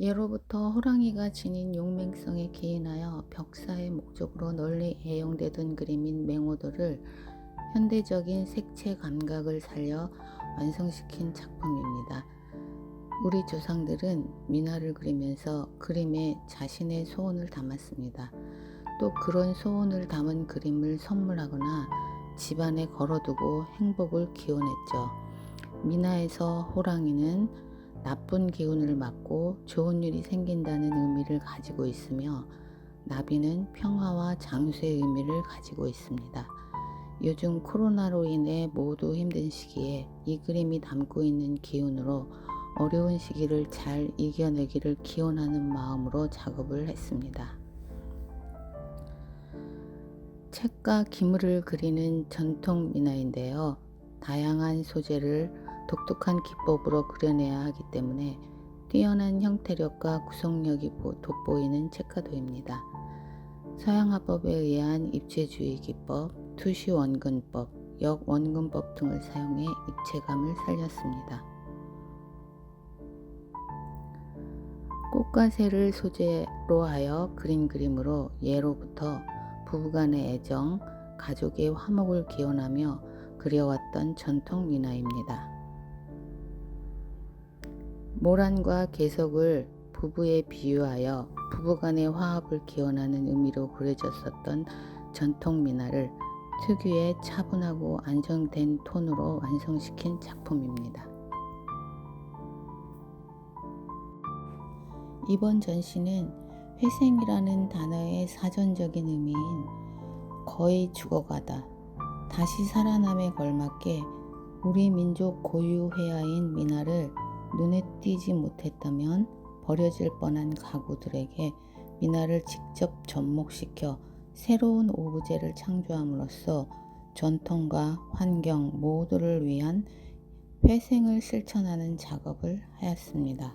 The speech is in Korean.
예로부터 호랑이가 지닌 용맹성에 기인하여 벽사의 목적으로 널리 애용되던 그림인 맹호도를 현대적인 색채 감각을 살려 완성시킨 작품입니다. 우리 조상들은 미나를 그리면서 그림에 자신의 소원을 담았습니다. 또 그런 소원을 담은 그림을 선물하거나 집안에 걸어두고 행복을 기원했죠. 미나에서 호랑이는 나쁜 기운을 막고 좋은 일이 생긴다는 의미를 가지고 있으며 나비는 평화와 장수의 의미를 가지고 있습니다. 요즘 코로나로 인해 모두 힘든 시기에 이 그림이 담고 있는 기운으로 어려운 시기를 잘 이겨내기를 기원하는 마음으로 작업을 했습니다. 책과 기물을 그리는 전통 미나인데요. 다양한 소재를 독특한 기법으로 그려내야 하기 때문에 뛰어난 형태력과 구성력이 돋보이는 책가도입니다. 서양 화법에 의한 입체주의 기법, 투시 원근법, 역 원근법 등을 사용해 입체감을 살렸습니다. 꽃과 새를 소재로 하여 그린 그림으로 예로부터 부부간의 애정, 가족의 화목을 기원하며 그려왔던 전통 민화입니다. 모란과 개석을 부부에 비유하여 부부간의 화합을 기원하는 의미로 그려졌었던 전통 민화를 특유의 차분하고 안정된 톤으로 완성시킨 작품입니다. 이번 전시는 회생이라는 단어의 사전적인 의미인 거의 죽어가다, 다시 살아남에 걸맞게 우리 민족 고유 회화인 미나를 눈에 띄지 못했다면 버려질 뻔한 가구들에게 미나를 직접 접목시켜 새로운 오브제를 창조함으로써 전통과 환경 모두를 위한 회생을 실천하는 작업을 하였습니다.